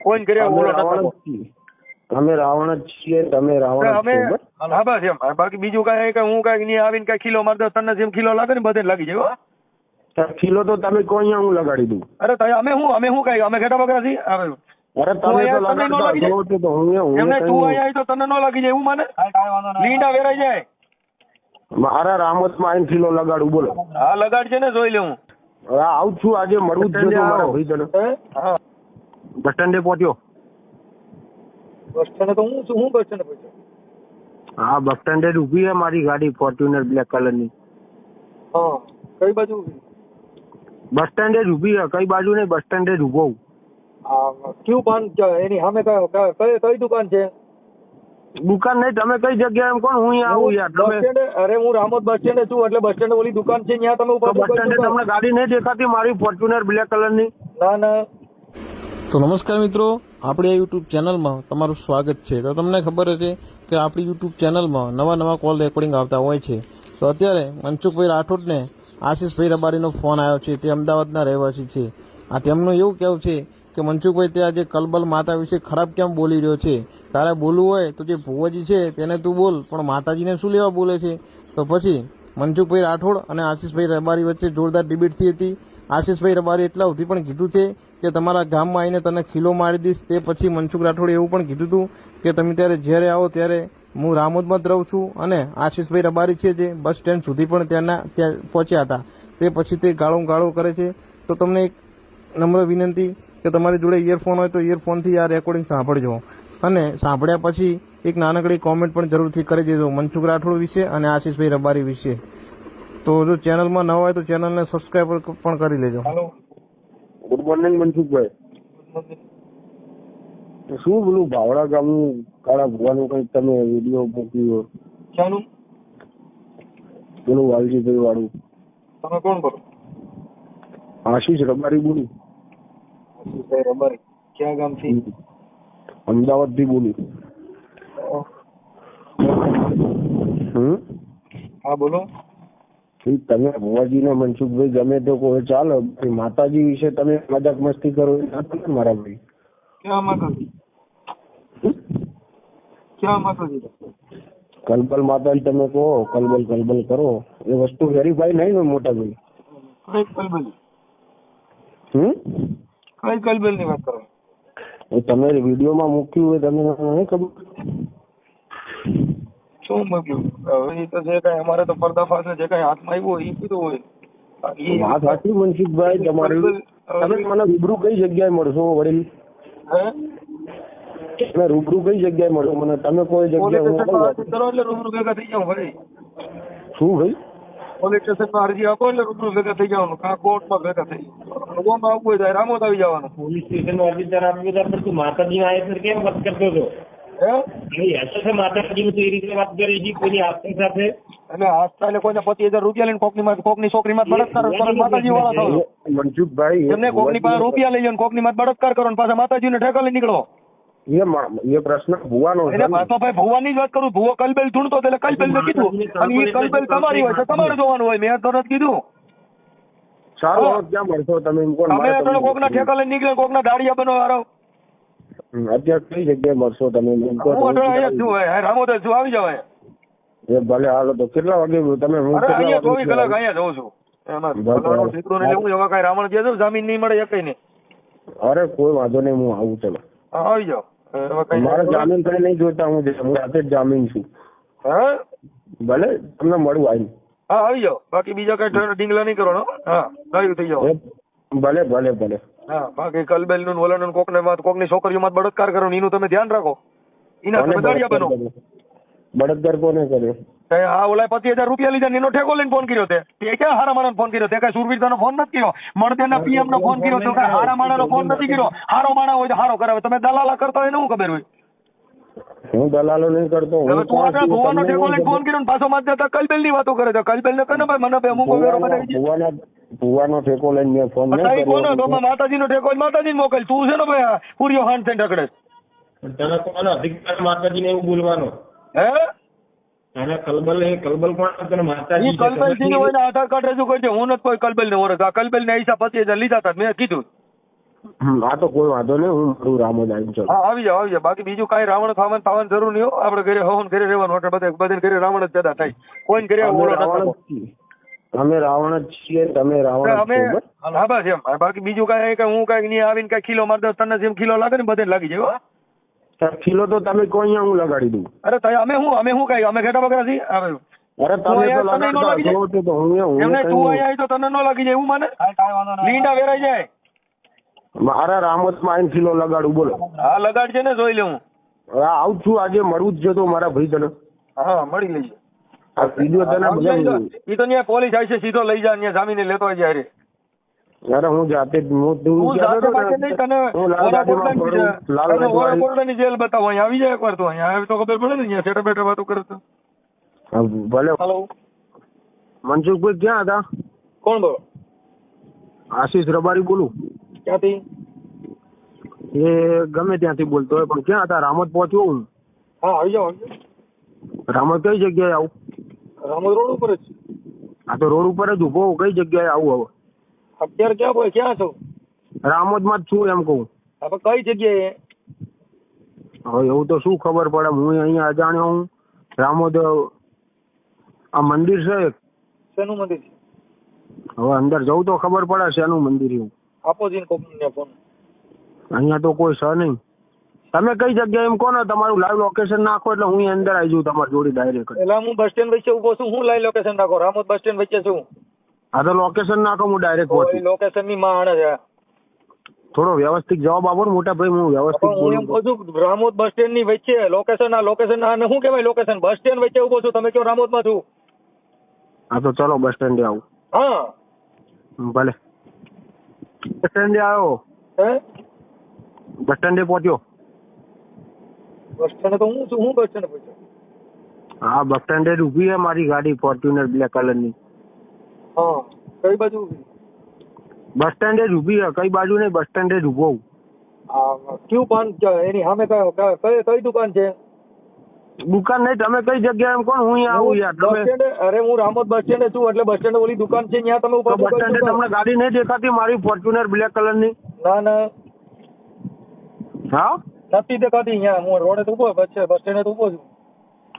કર્યા અમે ઓલો નતો અમે રાવણ જ છીએ તમે રાવણ અમે હા બસ એમ. બાકી બીજું કાંઈ કે હું કાંઈ નહીં આવીને કાંઈ ખીલો મારતો તને જેમ ખીલો લાગે ને બધે લાગી જાય ખીલો તો તમે કોઈ અહીંયા હું લગાડી દઉં. અરે તઈ અમે હું અમે શું કાંઈ અમે ઘેટા બકરા છીએ? અરે તમે તો લગાડી તો હું હું એમને તું અહીંયા આવી તો તને ન લાગી જાય એવું મને? લીંડા વેરાઈ જાય. મારા રામતમાં આઈને ખીલો લગાડું બોલો. હા લગાડજે ને જોઈ લે હું હવે આવું છું આજે મળવું જ જોઈએ મારા ભાઈ તને હા. બસ સ્ટેન્ડે પહોંચ્યો. બસ સ્ટેન્ડ તો હું હું બસ સ્ટેન્ડ પહોંચ્યો? હા બસ સ્ટેન્ડે ઊભી છે મારી ગાડી ફોર્ચ્યુનર બ્લેક કલરની. હા કઈ બાજુ બસ સ્ટેન્ડે ઊભી છે કઈ બાજુ નહીં બસ સ્ટેન્ડે ઊભો હું. કયું પાન એની સામે કઈ કઈ દુકાન છે? દુકાન નહીં તમે કઈ જગ્યાએ એમ કોણ હું આવું યાર તમે અરે હું રામોદ બસ સ્ટેન્ડે છું એટલે બસ સ્ટેન્ડ ઓલી દુકાન છે ત્યાં તમે ઉપર બસ સ્ટેન્ડે તમને ગાડી નહીં દેખાતી મારી ફોર્ચ્યુનર બ્લેક કલરની? ના ના. તો નમસ્કાર મિત્રો, આપણી આ યુટ્યુબ ચેનલમાં તમારું સ્વાગત છે. તો તમને ખબર હશે કે આપણી યુટ્યુબ ચેનલમાં નવા નવા કોલ રેકોર્ડિંગ આવતા હોય છે. તો અત્યારે મનસુખભાઈ રાઠોડને આશીષભાઈ રબારીનો ફોન આવ્યો છે. તે અમદાવાદના રહેવાસી છે. આ તેમનું એવું કહેવું છે કે મનસુખભાઈ, તે આજે કલબલ માતા વિશે ખરાબ કેમ બોલી રહ્યો છે? તારે બોલવું હોય તો જે ભુવજી છે તેને તું બોલ, પણ માતાજીને શું લેવા બોલે છે? તો પછી મનસુખભાઈ રાઠોડ અને આશીષભાઈ રબારી વચ્ચે જોરદાર ડિબેટ થઈ હતી. આશીષભાઈ રબારી એટલા સુધી પણ કીધું છે કે તમારા ગામમાં આવીને તને ખીલો મારી દઈશ, તે પછી મનસુખ રાઠોડે એવું પણ કીધું હતું કે તમે ત્યારે જ્યારે આવો ત્યારે હું રામોદમાં જ રહું છું અને આશીષભાઈ રબારી છે જે બસ સ્ટેન્ડ સુધી પણ ત્યાંના ત્યાં પહોંચ્યા હતા. તે પછી તે ગાળો ગાળો કરે છે. તો તમને એક નમ્ર વિનંતી કે તમારી જોડે ઇયરફોન હોય તો ઇયરફોનથી આ રેકોર્ડિંગ સાંભળજો. અને સાંભળ્યા પછી એક નાનકડી કોમેન્ટ પણ જરૂરથી કરી દેજો મનસુખ રાઠોડ વિશે અને આશીષભાઈ રબારી વિશે. તો જો ચેનલમાં ન હોય તો ચેનલને સબસ્ક્રાઈબ પણ કરી લેજો. ગુડ મોર્નિંગ મનસુખભાઈ શું બોલું? ભાવડા ગામનું કાળા ભુવાનું કંઈક તમે વીડિયો મૂક્યો શાનું પેલું વાલજીભાઈ વાળું. તમે કોણ બોલો? આશીષ રબારી બોલું. આશીષભાઈ રબારી. ક્યાં ગામથી? અમદાવાદથી બોલું. હમ? હા બોલો. તમે ભુવાજી ને મનસુખભાઈ ગમે તો કહો ચાલો માતાજી વિશે તમે મજાક મસ્તી કરો ના તમે મારા ભાઈ. ક્યાં માતાજી? ક્યાં માતાજી? કલબલ માતાજી તમે કહો કલબલ કલબલ કરો. એ વસ્તુ વેરીફાઈ નહીં ને મોટા ભાઈ. કઈ કલબલ? હમ? કઈ કલબલની વાત કરો? તમે વિડીયોમાં મૂક્યું હોય તમને નહીં ખબર? શું મૂક્યું હવે એ તો જે કઈ અમારે તો પર્દાફાશ જે કઈ હાથમાં આવ્યું હોય એ કીધું હોય. વાત સાચી મનસુખભાઈ તમારી. તમે મને રૂબરૂ કઈ જગ્યાએ મળશો વડીલ? તમે રૂબરૂ કઈ જગ્યાએ મળશો? મને તમે કોઈ જગ્યાએ કરો એટલે રૂબરૂ ભેગા થઈ જાવ ભાઈ શું ભાઈ? પોલીસ સ્ટેશનમાં અરજી આપો એટલે રૂબરૂ ભેગા થઈ જવાનું કાં કોર્ટમાં ભેગા થઈ ગોમાં આવવું હોય તો રામોદ આવી જવાનું. પોલીસ સ્ટેશનમાં અરજી આપી પણ તું માતાજી આવે કેમ વાત કરતો હતો? હે? ભાઈ માતાજી તું એ રીતે વાત કરી છે કોઈની આપણી સાથે? એટલે આસ્થા એટલે કોઈને પચીસ હજાર રૂપિયા લઈને કોકની માં કોકની છોકરી માં બળાત્કાર કરો ને માતાજી વાળા થાવ મનસુખભાઈ એમને કોકની પાસે રૂપિયા લઈ જાઓ કોકની માં બળાત્કાર કરો ને પાછા માતાજીને ઠેકા લઈ નીકળો. એ એ પ્રશ્ન ભુવાનો છે એટલે ને. ભાઈ ભુવાની જ વાત કરું ભુવો કલબેલ ધૂણતો એટલે કલબેલ ને કીધું. અને એ કલબેલ તમારી હોય તો તમારે જોવાનું હોય મેં તરત કીધું. સારું હવે ક્યાં મળશો તમે કોકના ઠેકા લઈને નીકળે કોકના દાડિયા બનો હારો. અત્યારે કઈ જગ્યાએ મળશો તમે? હું હું છું હવે. રામોદર છું આવી જાવ એ ભલે હાલો તો કેટલા વાગે તમે હું અહીંયા ચોવીસ કલાક અહીંયા જઉં છું. એમાં દીકરો ને લેવું એવા કઈ રામણ જે જામીન નહીં મળે એકઈ ને અરે કોઈ વાંધો નહીં હું આવું ચલો આવી જાઓ. મારે જામીન કઈ નહીં જોતા હું હું રાતે જ જામીન છું. હા? ભલે તમને મળું આવી હા આવી જાઓ. બાકી બીજા કઈ ઢીંગલા નહીં કરવાનો હા. ગાયું થઈ જાઓ. ભલે ભલે ભલે. હા બાકી કલબેલનું ઓલાનું કોકમાં કોકની છોકરીઓ માં બળત્કાર કરો એનું તમે ધ્યાન રાખો. એના તમે દાડિયા બનો. બળત્કાર કોને કર્યો? તે આ ઓલા પચીસ હજાર રૂપિયા લીધા એનો ઠેકો લઈને ફોન કર્યો તે. તે ક્યાં હારા માણસ ફોન કર્યો? તે કઈ સુરવીરતાનો ફોન નથી કર્યો? મળદેના પીએમ નો ફોન કર્યો તો કઈ હારા માણાનો ફોન નથી કર્યો? હારો માણા હોય તો હારો કરાવે. તમે દલાલા કરતા હોય ને હું ખબર હોય? હું દલાલો નહીં કરતો હું ભુવાનો ઠેકો લઈને ફોન કર્યો ને પાછો માથે કલબેલની વાતો કરે છે. કલબેલ ને કને ભાઈ મને બે અમુક ભુવાનો દે ભુવાનો ઠેકો લઈને મેં ફોન નહીં કોનો? તો ઠેકો માતાજી મોકલ. તું છે ને ભાઈ પૂરીઓ હાંડ થઈને ઢકડે પણ તને કોનો અધિકાર માતાજીને એવું બોલવાનો? હે? તને કલબલ એ કલબલ કોણ તને માતાજી ઈ કલબેલ હોય ને આધાર કાર્ડ રજૂ કરજે. હું નથી કોઈ કલબેલ ને ઓળખ આ કલબેલ ને હિસાબ પચીસ હજાર લીધા હતા મેં કીધું. હા તો કોઈ વાંધો નહીં. હું રામોદ આવી જાવ આવી જાઓ. બાકી બીજું કાંઈ રાવણ ખાવાનું થવાની જરૂર નહીં આપડે આપણે ઘરે હોવન ઘરે રહેવાનું. એટલે બધા બધે ઘરે રાવણ જ પેદા થાય. કોઈ ઘરે અમે રાવણ જ છીએ તમે રાવણ અમે હા બસ એમ. બાકી બીજું કઈ કઈ હું કઈ નહીં આવીને કઈ ખીલો મારી દઉં તને જેમ ખીલો લાગે ને બધે લાગી જાય ખીલો તો તમે કોઈ અહીંયા હું લગાડી દઉં. અરે તમે અમે હું અમે શું કઈ અમે ઘેટા વગર છીએ? અરે તમે તો લગાડતા તો હું હું એમને તું અહીંયા આવી તો તને ન લાગી જાય એવું મને? લીંડા વેરાઈ જાય. મારા રામોદમાં આવીને ખીલો લગાડું બોલો. હા લગાડજે ને જોઈ લઉં. હવે આવું છું આજે મળવું જ છે તો મારા ભાઈ તને હા મળી લઈએ આ વીડિયો તને બધા ઈ તો ત્યાં પોલીસ આવી છે સીધો લઈ જા ત્યાં જામીને લેતો આવી જાય રે. અરે હું જાતે તું જાતે તને લાલ જેલ બતાવો અહીંયા આવી જાય એકવાર તું અહીંયા આવી તો ખબર પડે ને અહીંયા સેટા બેટા વાતો કરે તો. ભલે. હાલો. મનસુખભાઈ ક્યાં હતા? કોણ બોલો? આશીષ રબારી બોલું. ક્યાંથી? એ ગમે ત્યાંથી બોલતો હોય પણ ક્યાં હતા? રામત પહોંચ્યો હું. હા આવી જાઓ રામત કઈ જગ્યાએ આવું? રામોદ રોડ ઉપર જ આ તો રોડ ઉપર જ ઊભો કઈ જગ્યાએ આવું હવે? અત્યારે ક્યાં ભાઈ ક્યાં છો? રામોદમાં જ છું એમ કહું. હવે કઈ જગ્યાએ? હવે એવું તો શું ખબર પડે હું અહીંયા અજાણ્યો હું. રામોદ આ મંદિર છે શેનું મંદિર છે? હવે અંદર જવું તો ખબર પડે શેનું મંદિર એવું. આપો જીન કંપનીને ફોન. અહીંયા તો કોઈ છે નહીં. તમે કઈ જગ્યાએ એમ કહો ને તમારું લાઈવ લોકેશન નાખો એટલે હું અંદર આવી જઉં તમારી જોડે ડાયરેક્ટ એટલે હું બસ સ્ટેન્ડ વચ્ચે ઊભો છું હું લાઈવ લોકેશન નાખો રામોદ બસ સ્ટેન્ડ વચ્ચે છું. હા તો લોકેશન નાખો હું ડાયરેક્ટ પહોંચું લોકેશનની માણ છે. થોડો વ્યવસ્થિત જવાબ આપો ને મોટા ભાઈ હું વ્યવસ્થિત હું એમ કહું છું રામોદ બસ સ્ટેન્ડની વચ્ચે લોકેશન આ લોકેશન આ શું કહેવાય લોકેશન બસ સ્ટેન્ડ વચ્ચે ઊભો છું તમે કયો રામોદમાં છું? હા તો ચલો બસ સ્ટેન્ડે આવું. હા. ભલે. બસ સ્ટેન્ડે આવ્યો હે? બસ સ્ટેન્ડે પહોંચ્યો. બસ સ્ટેન્ડ તો હું હું બસ સ્ટેન્ડ પહોંચ્યો. હા બસ સ્ટેન્ડે ઊભી છે મારી ગાડી ફોર્ચ્યુનર બ્લેક કલરની. હા કઈ બાજુ ઊભી? બસ સ્ટેન્ડે ઊભી છે કઈ બાજુ નહીં બસ સ્ટેન્ડે ઊભો હું કયું પાન એની સામે કઈ કઈ દુકાન છે? દુકાન નહીં તમે કઈ જગ્યાએ એમ કોણ? હું આવું યાર તમે અરે હું રામોદ બસ સ્ટેન્ડ છું એટલે બસ સ્ટેન્ડ ઓલી દુકાન છે ત્યાં તમે ઉપર બસ સ્ટેન્ડ સ્ટેન્ડે તમને ગાડી નહીં દેખાતી મારી ફોર્ચ્યુનર બ્લેક કલરની? ના ના. હા? નથી દેખાતી અહીંયા હું રોડે તો ઊભો બસ બસ સ્ટેન્ડે તો ઊભો છું.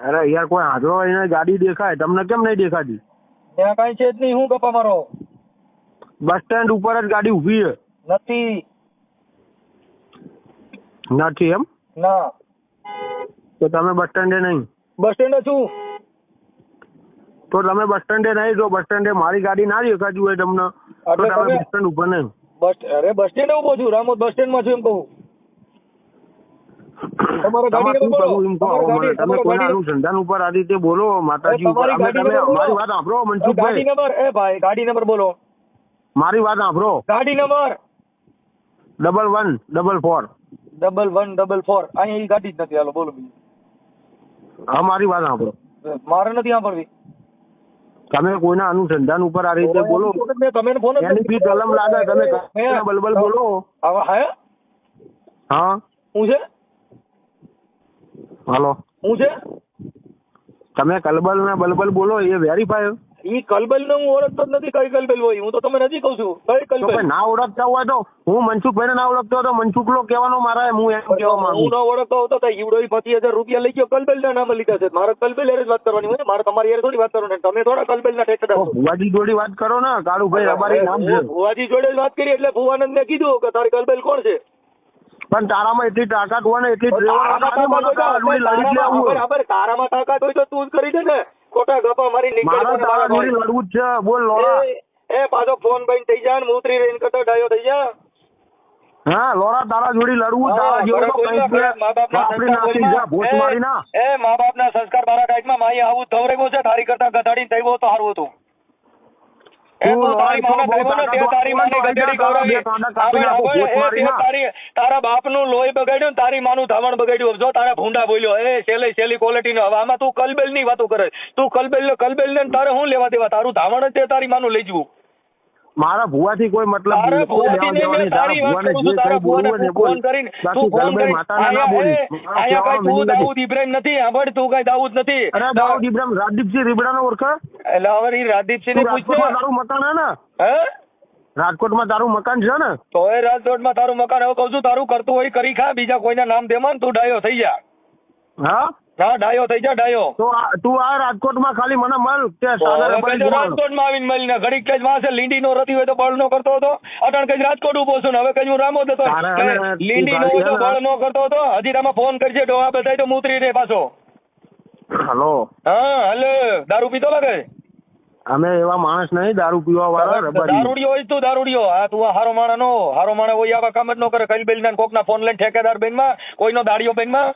અરે યાર કોઈ આજો એને ગાડી દેખાય તમને કેમ નહીં દેખાતી? ત્યાં કઈ છે જ નહીં હું ગપ્પા મારો? બસ સ્ટેન્ડ ઉપર જ ગાડી ઊભી છે. નથી. નથી એમ? ના. તો તમે બસ સ્ટેન્ડે નહીં? બસ સ્ટેન્ડે છું. તો તમે બસ સ્ટેન્ડે નહીં જો બસ સ્ટેન્ડે મારી ગાડી ના દેખાતી હોય તમને. તો તમે- બસ સ્ટેન્ડ ઉપર નહીં. બસ અરે બસ સ્ટેન્ડે ઊભો છું રામોદ બસ સ્ટેન્ડમાં છું એમ કહું તમારે તમારે ગાડી શું નંબર બોલો. કરવું એમ કહો તમારે મને. ગાડી- તમે કોના અનુસંધાન ઉપર આ રીતે બોલો માતાજી ઉપર. તમારી અમે ગાડી તમે મારી વાત સાંભળો ગાડી નંબર એ ભાઈ ગાડી નંબર બોલો. મારી વાત સાંભળો. ગાડી number. Double one double four. Double one double four. અહીંયા ગાડી જ નથી. હાલો બોલો બીજું. હા મારી વાત સાંભળો. મારે નથી સાંભળવી. તમે કોઈના અનુસંધાન ઉપર આ રીતે બોલો. તમે ફોન એની બી કલમ લાગે તમે બલબલ બોલો. હવે હા. હું છે? હાલો. હું છે? તમે કલબલ ને બલબલ બોલો એ વેરીફાય ઈ કલબલ ને હું ઓળખતો જ નથી કઈ કલબલ હોય. હું તો તમે નથી કહું છું. કઈ કલબલ? ના ઓળખતા હોય તો હું મનસુખભાઈ ને ના ઓળખતો હોય તો મનસુખ લો કહેવાનો મારા હું એમ કહેવા માંગુ. હું ન ઓળખતો હોતો તો ઈવડો પચીસ હજાર રૂપિયા લઈ ગયો કલબલ ના નામે લીધા છે. મારે કલબલ એરે જ વાત કરવાની હોય મારે તમારી એરે થોડી વાત કરવાની. તમે થોડા કલબલ ના ઠેકેદાર. ભુવાજી જોડી વાત કરો ને કાળુભાઈ રબારી નામ છે. ભુવાજી જોડે વાત કરી એટલે ભુવાનંદ ને કીધું કે તારી કલબલ કોણ છે? પણ તારામાં એટલી તાકાત હોય ને એટલી તો તારામાં- તાકાત હોય તો તું જ કરી દે ને. ખોટા ગપા મારી નીકળી. લડવું જ છે. બોલ લોરા. એ પાછો ફોન બંધ થઈ જાય ને ઉતરી રહીને કતો ડાયો થઈ જા હા લોરા તારા જોડી લડવું તારા. મા મારી ના એ મા બાપના સંસ્કાર મારા ટાઈટમાં માઈ આવું ધવરેગો છે તારી કરતા ગધાડીને થયો તો સારું હતું. તારી બાપ ના. લોહી બગાડ્યું તારી માનું ધાવણ બગાડ્યું. જો તારા ભૂંડા બોલ્યો એ છેલ્લી છેલ્લી ક્વોલિટી નો હવે આમાં તું કલબેલની વાતો કરે. તું કલબેલ કલબેલ ને તારે શું લેવા દેવા? તારું ધાવણ જ તારી માનું લઈ જવું. મારા ભુવાથી કોઈ મતલબ નહીં. કોઈ લેવા. તારા ભુવાને તું જે કઈ બોલવું હોય ને બોલ. બાકી તું ફોન ગરભાઈ કરીને માતાને ના અહીંયા બોલીશ. એ, મારા અહીંયા કઈ તું નથી. દાઉદ ઇબ્રાહિમ નથી સાંભળ તું કઈ દાઉદ નથી અરે દાઉદ ઇબ્રાહિમ રાજદીપસિંહ રીબડાનો ઓળખે એટલે હવે ઈ રાજદીપસિંહ ને પૂછ તારું મકાન હે ને હે રાજકોટમાં તારું મકાન છે ને તો એ રાજકોટમાં તારું મકાન હવે કહું છું તારું કરતું હોય કરી ખા બીજા કોઈના નામ દેમાં તું ડાયો થઈ જા હા હા ડાયો થઈ જા ડાયો. તો આ- તું આ રાજકોટમાં ખાલી મને મળ કે હવે કહેજો બોલ. રાજકોટમાં આવીને મળીને ઘડીક કઈ વાંસે લીંડીનો રતી હોય તો બળનો કરતો હતો. અટણ કઈ રાજકોટ ઊભો છું ને. હવે કઈ હું રામોદ હતો. તારે કે હવે તું લીંડીનો હોય તો બળ નો કરતો હતો. હજી રામા ફોન કરજે તો આ તો મૂતરી રે પાછો. હલો. હા હલે. દારૂ પીતો લાગે? અમે એવા માણસ નહીં દારૂ પીવા વાળા રબડી દારૂડિયો હોય તું દારૂડિયો. આ તું આ હારો માણા નો. હારો માણા હોય આવા કામ જ ન કરે. કઈ કોક ના ફોન લઈને ઠેકેદાર બેનમાં કોઈનો બેનમાં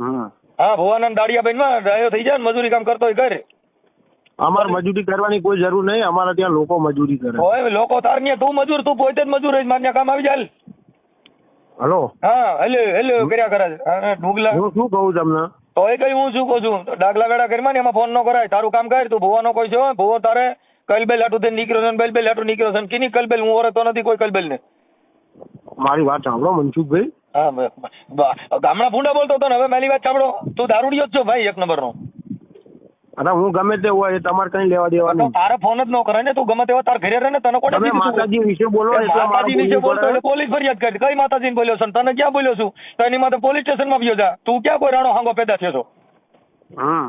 હમ. હા ભુવાનંદ દાડિયા બેનમાં રહ્યો થઈ જાય ને મજૂરી કામ કરતો હોય ઘરે. અમારે મજૂરી કરવાની કોઈ જરૂર નહીં અમારે ત્યાં લોકો મજૂરી કરે. હોય લોકો તાર ને તું મજૂર તું પોતે જ મજૂર હોય મારે કામ આવી જાય. હલો? હા હેલો હેલો કર્યા કરે છે. હા, હું શું કહું તમને? તો એ કઈ હું શું કહું છું? ડાગલા વેડા કરીમાં ને એમાં ફોન ન કરાય. તારું કામ કર તું ભુવાનો કોઈ છે? ભુવો તારે કલબેલ હાટું તે નીકળ્યો છે બેલબેલ બેલ હાટું નીકળ્યો છે કીની કલબેલ? હું ઓળખતો નથી કોઈ કલબેલ ને મારી વાત સાંભળો મનસુખભાઈ. હા ગામડા ભૂંડા બોલતો હતો ને હવે મારી વાત સાંભળો. તું દારૂડિયો જ છો ભાઈ એક નંબર નો અરે હું ગમે તે હોય તમારે કઈ લેવા દેવા નહીં તારે ફોન જ ન કરે ને તું ગમે તેવા તાર ઘરે રહે ને તને કોને તમે માતાજી વિશે બોલો માતાજી વિશે બોલતો એટલે પોલીસ ફરિયાદ કરી કઈ માતાજીને બોલ્યો છે તને ક્યાં બોલ્યો છું? તો એની માટે પોલીસ સ્ટેશનમાં ગયો જા. તું ક્યાં કોઈ રાણો હાંગો પેદા થયો છો? હમ.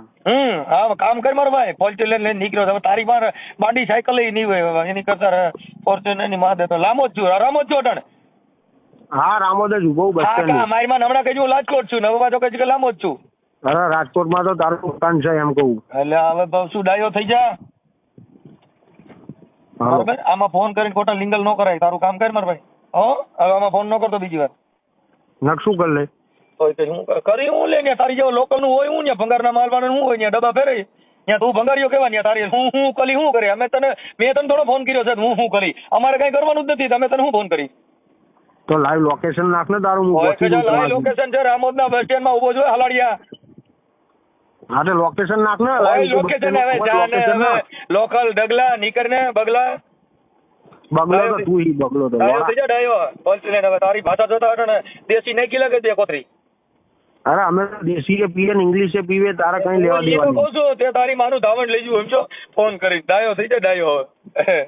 હા કામ કર મારો ભાઈ. ફોર્ચ્યુનર લઈને નીકળ્યો. હવે તારી પાસે બાંડી સાયકલ નહીં હોય એની કરતા ફોર્ચ્યુનરની માં દે તો લાંબો જ છું. રામો જ છું અટાણે. હા રામોદ જ ઊભો બસ સ્ટેન્ડ કા, માં હમણાં હું રાજકોટ છું ને તો પાછો કે લાંબો જ છું. અરે રાજકોટમાં તો તારું દુકાન છે એમ કહું. એટલે હવે બહુ શું ડાયો થઈ જા. બરોબર? આમાં ફોન કરીને ખોટા લિંગલ ન કરાય. તારું કામ કર માર ભાઈ. હો? હવે આમાં ફોન ન કરતો બીજી વાર. નકશું કર લે? તો હું કરી હું લે ને તારી જેવો લોકલનું હોય હું ને ભંગારના માલવાનું હું હોય ને ડબ્બા ફેરે ત્યાં તું ભંગારીઓ કેવા ને તારી. હું હું કલી હું કરે? અમે તને મેં તને થોડો ફોન કર્યો છે હું હું કરી. અમારે કઈ કરવાનું જ નથી. તમે તને હું ફોન કરી? તો લાઈવ લોકેશન નાખ ને તારું હું કે દઉં લાઈ લોકેશન છે રામોદના બસ સ્ટેન્ડમાં ઊભો છું હલાડિયા. હા તો લોકેશન નાખ ને લાઈવ લોકેશન હવે જા ને હવે લોકલ ડગલા નીકર ને બગલા. બગલો તો તું હી બગલો તો ડાયો. થઈ જા ડાયો ઓલ્ટરનેટ હવે તારી ભાષા જોતા હતો ને દેશી નાખી લાગે તે કોતરી અરે અમે તો દેશીએ પીએ ને ઇંગ્લિશે પીવે તારા કઈ લેવા દેવા નહીં. કહું છું તે તારી માનું ધાવણ લેજો એમ છો ફોન કરી ડાયો થઈ જાય ડાયો. હવે